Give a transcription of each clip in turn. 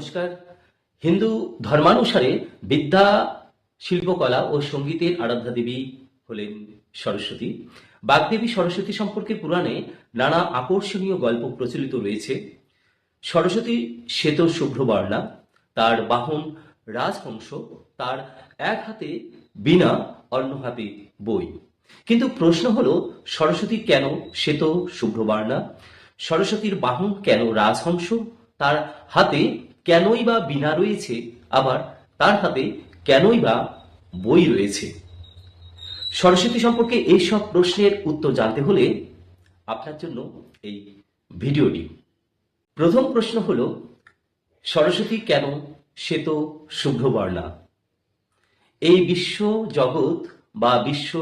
নমস্কার। হিন্দু ধর্মানুসারে বিদ্যা, শিল্পকলা ও সঙ্গীতের আরাধ্যা দেবী হলেন সরস্বতী। বাগদেবী সরস্বতী সম্পর্কে পুরাণে নানা আকর্ষণীয় গল্প প্রচলিত রয়েছে। সরস্বতী শ্বেত শুভ্রবর্ণা, তার বাহন রাজহংস, তার এক হাতে বিনা অন্য হাতে বই। কিন্তু প্রশ্ন হলো, সরস্বতী কেন শ্বেত শুভ্রবর্ণা? সরস্বতীর বাহন কেন রাজহংস? তার হাতে কেনই বা বীণা রয়েছে? আবার তার হাতে কেনই বা বই রয়েছে? সরস্বতী সম্পর্কে এই সব প্রশ্নের উত্তর জানতে হলে আপনার জন্য এই ভিডিওটি। প্রথম প্রশ্ন হলো, সরস্বতী কেন শ্বেত শুভ্রবর্ণা এই বিশ্ব জগৎ বা বিশ্ব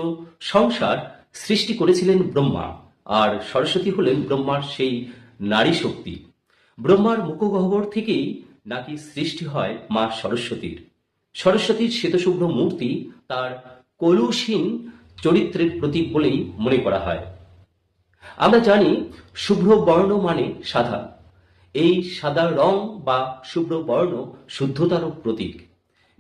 সংসার সৃষ্টি করেছিলেন ব্রহ্মা, আর সরস্বতী হলেন ব্রহ্মার সেই নারী শক্তি ব্রহ্মার মুখগহ্বর থেকেই নাকি সৃষ্টি হয় মা সরস্বতীর? সরস্বতীর শ্বেতশুভ্র মূর্তি তার কলুসীন চরিত্রের প্রতীক বলেই মনে করা হয়। আমরা জানি শুভ্র বর্ণ মানে সাদা এই সাদা রং বা শুভ্র বর্ণ শুদ্ধতার প্রতীক।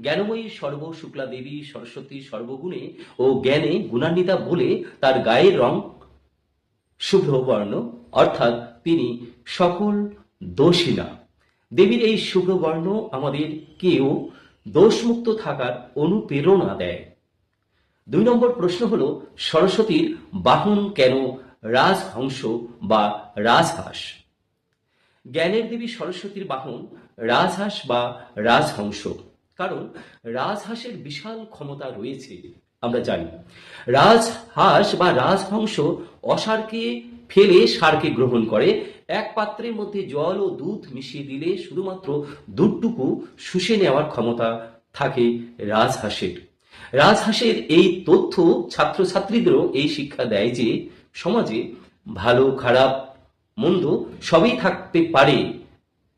জ্ঞানময়ী সর্ব শুক্লা দেবী সরস্বতী সর্বগুণে ও জ্ঞানে গুণান্বিতা বলে তার গায়ের রং শুভ্র বর্ণ, অর্থাৎ তিনি সকল দোষী না। দেবীর এই শুভ্র বর্ণ আমাদের কেউ দোষমুক্ত থাকার অনুপ্রেরণা দেয়। দুই নম্বর প্রশ্ন হল, সরস্বতীর বাহন কেন রাজহংস বা রাজহাঁস? জ্ঞানের দেবী সরস্বতীর বাহন রাজহাঁস বা রাজহংস। কারণ রাজহাঁসের বিশাল ক্ষমতা রয়েছে। আমরা জানি। রাজহাঁস বা রাজহংস অসারকে ফেলে সারকে গ্রহণ করে। এক পাত্রের মধ্যে জল ও দুধ মিশিয়ে দিলে শুধুমাত্র দুধটুকু শুষে নেওয়ার ক্ষমতা থাকে রাজহাঁসের রাজহাঁসের এই তথ্য ছাত্রছাত্রীদেরও এই শিক্ষা দেয় যে, সমাজে ভালো, খারাপ, মন্দ সবই থাকতে পারে।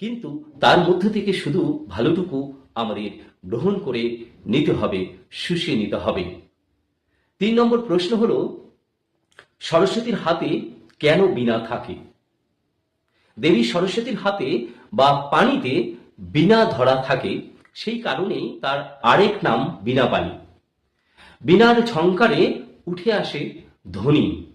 কিন্তু তার মধ্যে থেকে শুধু ভালোটুকু আমাদের গ্রহণ করে নিতে হবে, শুষে নিতে হবে। তিন নম্বর প্রশ্ন হলো, সরস্বতীর হাতে কেন বীণা থাকে? দেবী সরস্বতীর হাতে বা পানিতে বীণা ধরা থাকে, সেই কারণেই তার আরেক নাম বীণা পানি। বিনার ঝঙ্কারে উঠে আসে ধ্বনি।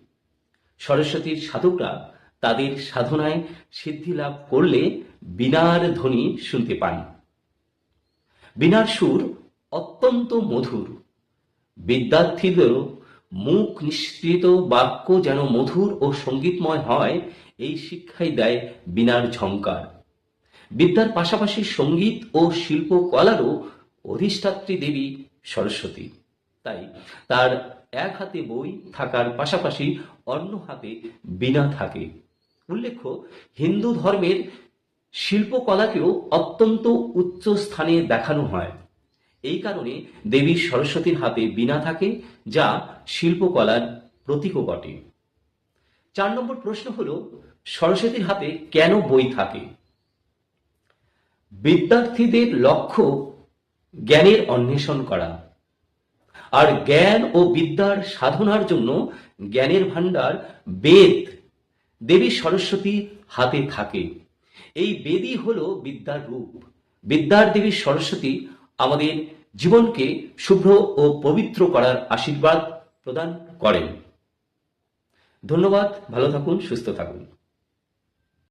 সরস্বতীর সাধকরা তাদের সাধনায় সিদ্ধি লাভ করলে বীণার ধ্বনি শুনতে পান। বিনার সুর অত্যন্ত মধুর। বিদ্যার্থীদেরও মুখ নিঃসৃত বাক্য যেন মধুর ও সঙ্গীতময় হয়, এই শিক্ষাই দেয় বীণার ঝঙ্কার বিদ্যার পাশাপাশি সংগীত ও শিল্পকলারও অধিষ্ঠাত্রী দেবী সরস্বতী। তাই তার এক হাতে বই থাকার পাশাপাশি অন্য হাতে বীণা থাকে। উল্লেখ্য, হিন্দু ধর্মের শিল্পকলাকেও অত্যন্ত উচ্চ স্থানে দেখানো হয়। এই কারণে দেবী সরস্বতীর হাতে বীণা থাকে, যা শিল্পকলার প্রতীকও বটে। চার নম্বর প্রশ্ন হল, সরস্বতীর হাতে কেন বই থাকে? বিদ্যার্থীদের লক্ষ্য জ্ঞানের অন্বেষণ করা। আর জ্ঞান ও বিদ্যার সাধনার জন্য জ্ঞানের ভাণ্ডার বেদ দেবী সরস্বতী হাতে থাকে। এই বেদই হল বিদ্যার রূপ। বিদ্যার দেবী সরস্বতী আমাদের জীবনকে শুভ্র ও পবিত্র করার আশীর্বাদ প্রদান করেন। ধন্যবাদ ভালো থাকুন সুস্থ থাকুন।